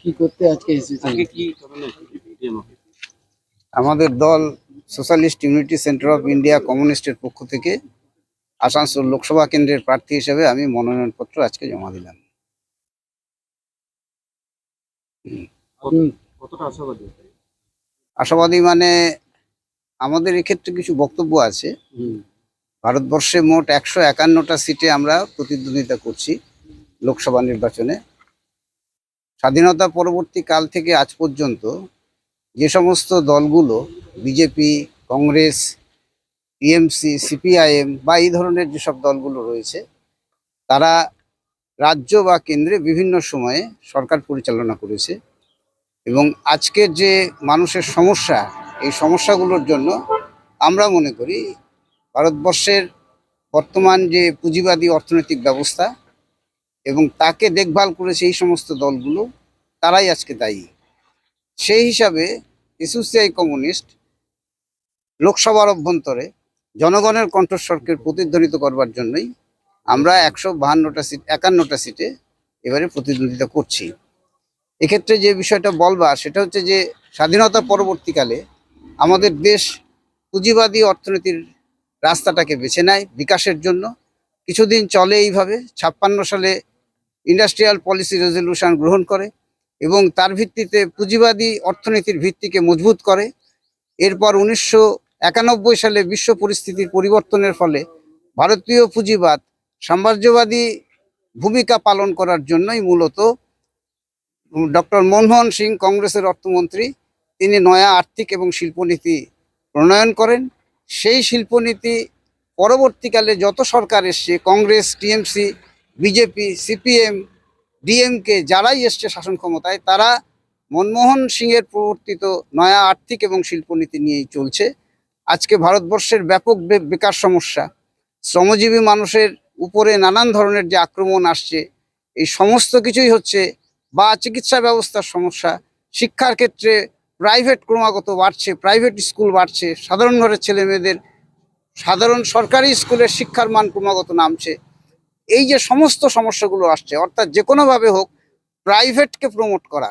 কি করতে আজকে এসেছেন আমাদের দল Socialist Unity Centre of India কমিউনিস্টের পক্ষ থেকে আসানসোল লোকসভা কেন্দ্রের প্রার্থী হিসেবে আমি মনোনয়নপত্র আজকে জমা দিলাম। আশাবাদী? আশাবাদী মানে আমাদের এক্ষেত্রে কিছু বক্তব্য আছে। ভারতবর্ষে মোট একশো একান্নটা সিটে আমরা প্রতিদ্বন্দ্বিতা করছি লোকসভা নির্বাচনে। স্বাধীনতা পরবর্তী কাল থেকে আজ পর্যন্ত যে সমস্ত দলগুলো, বিজেপি, কংগ্রেস, টিএমসি, সিপিআইএম বা এই ধরনের যেসব দলগুলো রয়েছে, তারা রাজ্য বা কেন্দ্রে বিভিন্ন সময়ে সরকার পরিচালনা করেছে এবং আজকের যে মানুষের সমস্যা, এই সমস্যাগুলোর জন্য আমরা মনে করি ভারতবর্ষের বর্তমান যে পুঁজিবাদী অর্থনৈতিক ব্যবস্থা এবং তাকে দেখভাল করেছে এই সমস্ত দলগুলো তারাই আজকে দায়ী। সেই হিসাবে এসোসিয়াই কমিউনিস্ট লোকসভার অভ্যন্তরে জনগণের কণ্ঠস্বরকে প্রতিধ্বনিত করবার জন্যই আমরা একশো বাহান্নটা সিট, একান্নটা সিটে এবারে প্রতিদ্বন্দ্বিতা করছি। এক্ষেত্রে যে বিষয়টা বলবার সেটা হচ্ছে যে স্বাধীনতা পরবর্তীকালে আমাদের দেশ পুঁজিবাদী অর্থনীতির রাস্তাটাকে বেছে নেয় বিকাশের জন্য। কিছুদিন চলে এইভাবে, ছাপ্পান্ন সালে ইন্ডাস্ট্রিয়াল পলিসি রেজলিউশন গ্রহণ করে। এবং তার ভিত্তিতে পুঁজিবাদী অর্থনীতির ভিত্তিকে মজবুত করে। এরপর উনিশশো একানব্বই সালে বিশ্ব পরিস্থিতির পরিবর্তনের ফলে ভারতীয় পুঁজিবাদ সাম্রাজ্যবাদী ভূমিকা পালন করার জন্যই মূলত ডক্টর মনমোহন সিং, কংগ্রেসের অর্থমন্ত্রী, তিনি নয়া আর্থিক এবং শিল্পনীতি প্রণয়ন করেন। সেই শিল্পনীতি পরবর্তীকালে যত সরকার এসছে, Congress, TMC, BJP, CPM DMK যারাই এসছে শাসন ক্ষমতায়, তারা মনমোহন সিংয়ের প্রবর্তিত নয়া আর্থিক এবং শিল্পনীতি নিয়েই চলছে। আজকে ভারতবর্ষের ব্যাপক বেকার সমস্যা, শ্রমজীবী মানুষের উপরে নানান ধরনের যে আক্রমণ আসছে, এই সমস্ত কিছুই হচ্ছে বা চিকিৎসা ব্যবস্থার সমস্যা, শিক্ষার ক্ষেত্রে প্রাইভেট ক্রমাগত বাড়ছে, প্রাইভেট স্কুল বাড়ছে, সাধারণ ঘরের ছেলে মেয়েদের সাধারণ সরকারি স্কুলের শিক্ষার মান ক্রমাগত নামছে। এই যে সমস্ত সমস্যাগুলো আসছে, অর্থাৎ যে কোনোভাবে হোক প্রাইভেটকে প্রমোট করা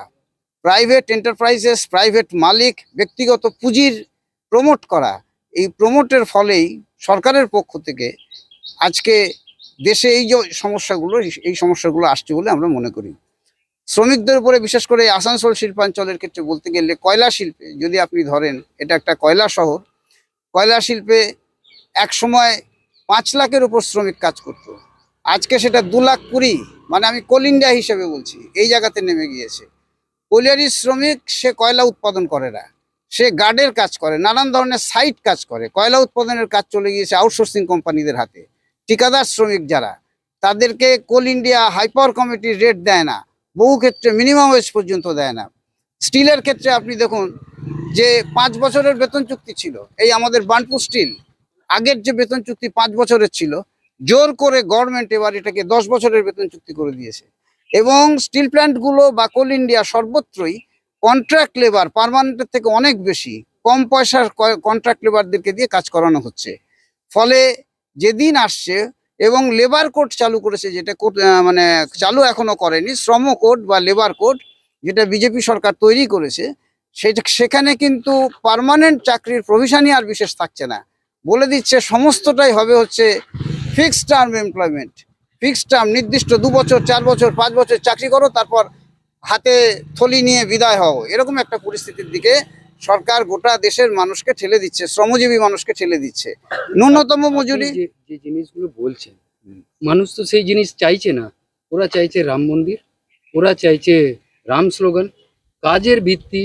প্রাইভেট এন্টারপ্রাইজেস প্রাইভেট মালিক, ব্যক্তিগত পুঁজির প্রমোট করা, এই প্রমোটের ফলেই সরকারের পক্ষ থেকে আজকে দেশে এই যে সমস্যাগুলো, এই সমস্যাগুলো আসছে বলে আমরা মনে করি। শ্রমিকদের উপরে বিশেষ করে আসানসোল শিল্পাঞ্চলের ক্ষেত্রে বলতে গেলে কয়লা শিল্পে, যদি আপনি ধরেন, এটা একটা কয়লা শহর, কয়লা শিল্পে এক সময় পাঁচ লাখের উপর শ্রমিক কাজ করতো। আজকে সেটা দু লাখ কুড়ি মানে আমি কোল ইন্ডিয়া হিসেবে বলছি, এই জায়গাতে নেমে গিয়েছে। কলিয়ারি শ্রমিক, সে কয়লা উৎপাদন করে না। সে গার্ডের কাজ করে, নানান ধরনের সাইট কাজ করে, কয়লা উৎপাদনের কাজ চলে গিয়েছে আউটসোর্সিং কোম্পানিদের হাতে। ঠিকাদার শ্রমিক যারা, তাদেরকে Coal India high power committee rate দেয় না, বহু ক্ষেত্রে মিনিমাম ওয়েজ পর্যন্ত দেয় না। স্টিলের ক্ষেত্রে আপনি দেখুন, যে পাঁচ বছরের বেতন চুক্তি ছিল, এই আমাদের বানপুর স্টিল, আগের যে বেতন চুক্তি পাঁচ বছরের ছিল জোর করে গভর্নমেন্ট এবার এটাকে দশ বছরের বেতন চুক্তি করে দিয়েছে। এবং স্টিল প্ল্যান্টগুলো বা কোল ইন্ডিয়া সর্বত্রই কন্ট্রাক্ট লেবার পারমানেন্টের থেকে অনেক বেশি কম পয়সার কন্ট্রাক্ট লেবারদেরকে দিয়ে কাজ করানো হচ্ছে। ফলে যেদিন আসছে এবং লেবার কোড চালু করেছে যেটা মানে চালু এখনও করেনি, শ্রম কোড বা লেবার কোড যেটা বিজেপি সরকার তৈরি করেছে সেটা সেখানে কিন্তু পার্মানেন্ট চাকরির প্রভিশনই আর বিশেষ থাকছে না। বলে দিচ্ছে সমস্তটাই হবে হচ্ছে fixed term employment fixed term নির্দিষ্ট দু বছর চার বছর পাঁচ বছর চাকরি করো তারপর হাতে থলি নিয়ে বিদায় হও। এরকম একটা পরিস্থিতির দিকে সরকার গোটা দেশের মানুষকে ঠেলে দিচ্ছে শ্রমজীবী মানুষকে ঠেলে দিচ্ছে। ন্যূনতম মজুরি যে জিনিসগুলো বলছেন মানুষ তো সেই জিনিস চাইছে না। ওরা চাইছে রাম মন্দির ওরা চাইছে রাম স্লোগান কাজের ভিত্তি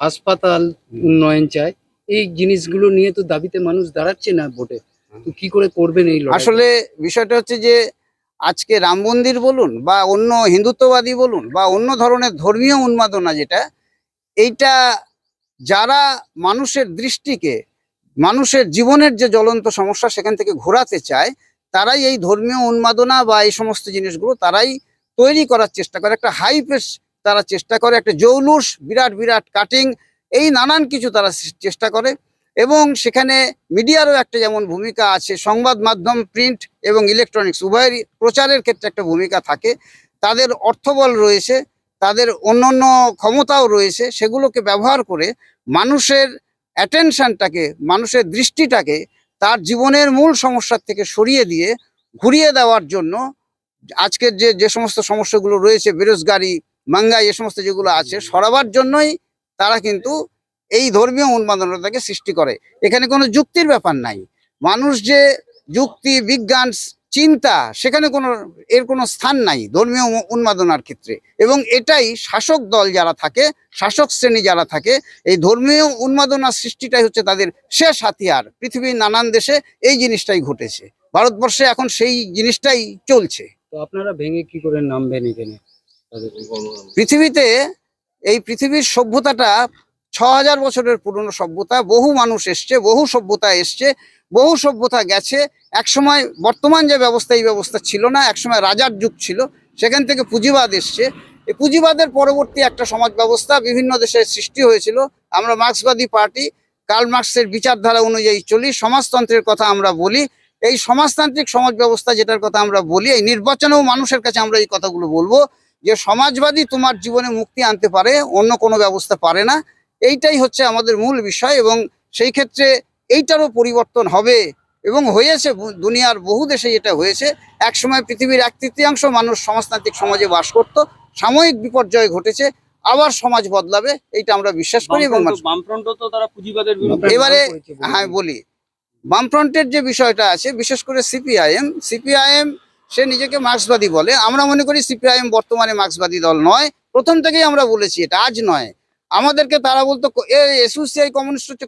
হাসপাতাল উন্নয়ন চায়। এই জিনিসগুলো নিয়ে তো দাবিতে মানুষ দাঁড়াচ্ছে না ভোটে। তো কি করে করবেন এই আসলে বিষয়টা হচ্ছে যে, আজকে রাম মন্দির বলুন বা অন্য হিন্দুত্ববাদী বলুন বা অন্য ধরনের ধর্মীয় উন্মাদনা যেটা, এইটা যারা মানুষের দৃষ্টিকে, মানুষের জীবনের যে জ্বলন্ত সমস্যা সেখান থেকে ঘোরাতে চায়, তারাই এই ধর্মীয় উন্মাদনা বা এই সমস্ত জিনিসগুলো তারাই তৈরি করার চেষ্টা করে। একটা হাইপেস তারা চেষ্টা করে, একটা জৌলুস, বিরাট বিরাট কাটিং এই নানান কিছু তারা চেষ্টা করে। এবং সেখানে মিডিয়ারও একটা যেমন ভূমিকা আছে, সংবাদ মাধ্যম, প্রিন্ট এবং ইলেকট্রনিক্স উভয়েরই প্রচারের ক্ষেত্রে একটা ভূমিকা থাকে। তাদের অর্থবল রয়েছে, তাদের অন্যান্য ক্ষমতাও রয়েছে, সেগুলোকে ব্যবহার করে মানুষের অ্যাটেনশনটাকে মানুষের দৃষ্টিটাকে তার জীবনের মূল সমস্যার থেকে সরিয়ে দিয়ে ঘুরিয়ে দেওয়ার জন্য আজকের যে যে সমস্ত সমস্যাগুলো রয়েছে, বেরোজগারি, মাঙ্গাই, এ সমস্ত যেগুলো আছে, সরাবার জন্যই তারা কিন্তু এই ধর্মীয় উন্মাদনতাকে সৃষ্টি করে। এখানে কোনো যুক্তির ব্যাপার নাই। মানুষ যে যুক্তি বিজ্ঞান চিন্তা সেখানে কোনো এর কোনো স্থান নাই ধর্মীয় উন্মাদনার ক্ষেত্রে। এবং এটাই শাসক দল যারা থাকে শাসক শ্রেণি যারা থাকে এই ধর্মীয় উন্মাদনার সৃষ্টিটাই হচ্ছে তাদের শেষ হাতিয়ার। পৃথিবীর নানান দেশে এই জিনিসটাই ঘটেছে। ভারতবর্ষে এখন সেই জিনিসটাই চলছে। তো আপনারা ভেঙে কি করে নামবেন এখানে? পৃথিবীতে এই পৃথিবীর সভ্যতাটা ছ হাজার বছরের পুরনো সভ্যতা, বহু মানুষ এসছে, বহু সভ্যতা এসছে, বহু সভ্যতা গেছে। একসময় বর্তমান যে ব্যবস্থা, এই ব্যবস্থা ছিল না, একসময় রাজার যুগ ছিল, সেখান থেকে পুঁজিবাদ এসছে। এই পুঁজিবাদের পরবর্তী একটা সমাজ ব্যবস্থা বিভিন্ন দেশে সৃষ্টি হয়েছিল, আমরা মার্ক্সবাদী পার্টি, কার্ল মার্কসের বিচারধারা অনুযায়ী চলি, সমাজতন্ত্রের কথা আমরা বলি। এই সমাজতান্ত্রিক সমাজ ব্যবস্থা যেটার কথা আমরা বলি, এই নির্বাচনেও মানুষের কাছে আমরা এই কথাগুলো বলব যে, সমাজবাদী তোমার জীবনে মুক্তি আনতে পারে, অন্য কোনো ব্যবস্থা পারে না। এইটাই হচ্ছে আমাদের মূল বিষয় এবং সেই ক্ষেত্রে এইটারও পরিবর্তন হবে এবং হয়েছে দুনিয়ার বহু দেশে এটা হয়েছে। একসময় পৃথিবীর এক তৃতীয়াংশ মানুষ সমাজতান্ত্রিক সমাজে বাস করত সাময়িক বিপর্যয় ঘটেছে আবার সমাজ বদলাবে এইটা আমরা বিশ্বাস করি এবং এবারে। হ্যাঁ বলি। বামফ্রন্টের যে বিষয়টা আছে বিশেষ করে সিপিআইএম সিপিআইএম সে নিজেকে মার্ক্সবাদী বলে। আমরা মনে করি সিপিআইএম বর্তমানে মার্ক্সবাদী দল নয়। প্রথম থেকেই আমরা বলেছি এটা আজ নয়। আমাদেরকে তারা বলতো এসইউসিআই কমিউনিস্ট হচ্ছে